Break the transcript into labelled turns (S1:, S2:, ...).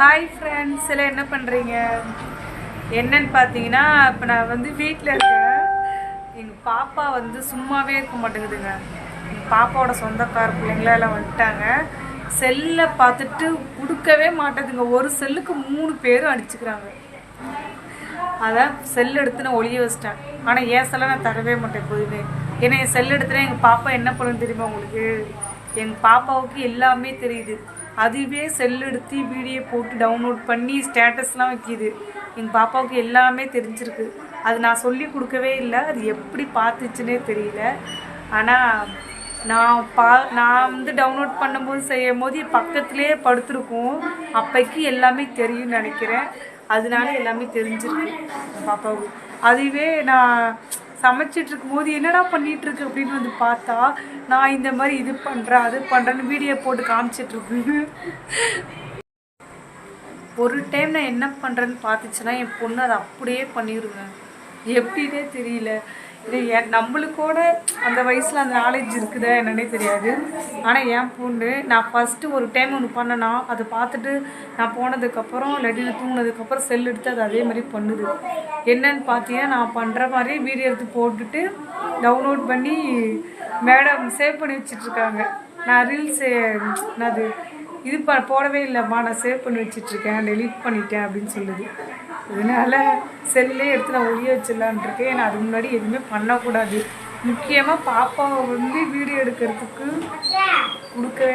S1: Hi friends எல்லாம் என்ன பண்ணுறீங்க என்னன்னு பார்த்தீங்கன்னா இப்போ நான் வந்து வீட்டில் இருக்கேன். எங்கள் பாப்பா வந்து சும்மாவே இருக்க மாட்டேங்குதுங்க. எங்கள் பாப்பாவோட சொந்தக்கார பிள்ளைங்களா எல்லாம் வந்துட்டாங்க. செல்லை பார்த்துட்டு கொடுக்கவே மாட்டேதுங்க ஒரு செல்லுக்கு மூணு பேரும் அடிச்சுக்கிறாங்க. அதான் செல் எடுத்து நான் ஒளிய வச்சிட்டேன். ஆனால் ஏன் செல்லை நான் தரவே மாட்டேன் எப்போதுமே. ஏன்னா என் செல் எடுத்துனா எங்கள் பாப்பா என்ன பண்ணுன்னு தெரியுமா உங்களுக்கு? எங்கள் பாப்பாவுக்கு எல்லாமே தெரியுது. அதுவே செல் எடுத்து வீடியோ போட்டு டவுன்லோட் பண்ணி ஸ்டேட்டஸ்லாம் வைக்கிது. எங்கள் பாப்பாவுக்கு எல்லாமே தெரிஞ்சிருக்கு. அது நான் சொல்லி கொடுக்கவே இல்லை. அது எப்படி பார்த்துச்சுன்னே தெரியல. ஆனால் நான் பா நான் வந்து டவுன்லோட் பண்ணும்போது செய்யும் போது பக்கத்துலேயே படுத்துருக்கோம். அப்போக்கி எல்லாமே தெரியும்னு நினைக்கிறேன். அதனால எல்லாமே தெரிஞ்சிருக்கு பாப்பாவுக்கு. அதுவே நான் சமைச்சிட்டு இருக்கும்போது என்னடா பண்ணிட்டு இருக்கு அப்படின்னு வந்து பார்த்தா நான் இந்த மாதிரி இது பண்ணுறேன் அது பண்ணுறேன்னு வீடியோ போட்டு காமிச்சிட்டு இருக்கு ஒரு டைம் நான் என்ன பண்ணுறேன்னு பார்த்துச்சுன்னா என் பொண்ணு அதை அப்படியே பண்ணிடுவேன் எப்படின்னே தெரியல. இது என் நம்மளுக்கோட அந்த வயசில் அந்த நாலேஜ் இருக்குதா என்னன்னே தெரியாது. ஆனால் என் பொண்ணு நான் ஃபஸ்ட்டு ஒரு டைம் ஒன்று பண்ணனா அதை பார்த்துட்டு நான் போனதுக்கப்புறம் இல்லாட்டி தூங்கினதுக்கப்புறம் செல் எடுத்து அது அதே மாதிரி பண்ணுது. என்னன்னு பார்த்தீங்கன்னா நான் பண்ணுற மாதிரி வீடியோ எடுத்து போட்டுட்டு டவுன்லோட் பண்ணி மேடம் சேவ் பண்ணி வச்சிட்ருக்காங்க. நான் ரீல்ஸு அது இது ப போடவே இல்லைம்மா நான் சேவ் பண்ணி வச்சிட்ருக்கேன் டெலீட் பண்ணிட்டேன் அப்படின்னு சொல்லுது. அதனால செல்லே எடுத்து நான் ஒளிய வச்சிடலான் இருக்கேன் நான் அதுக்கு முன்னாடி எதுவுமே பண்ணக்கூடாது முக்கியமாக பாப்பாவை வந்து வீடியோ எடுக்கிறதுக்கு கொடுக்கவே.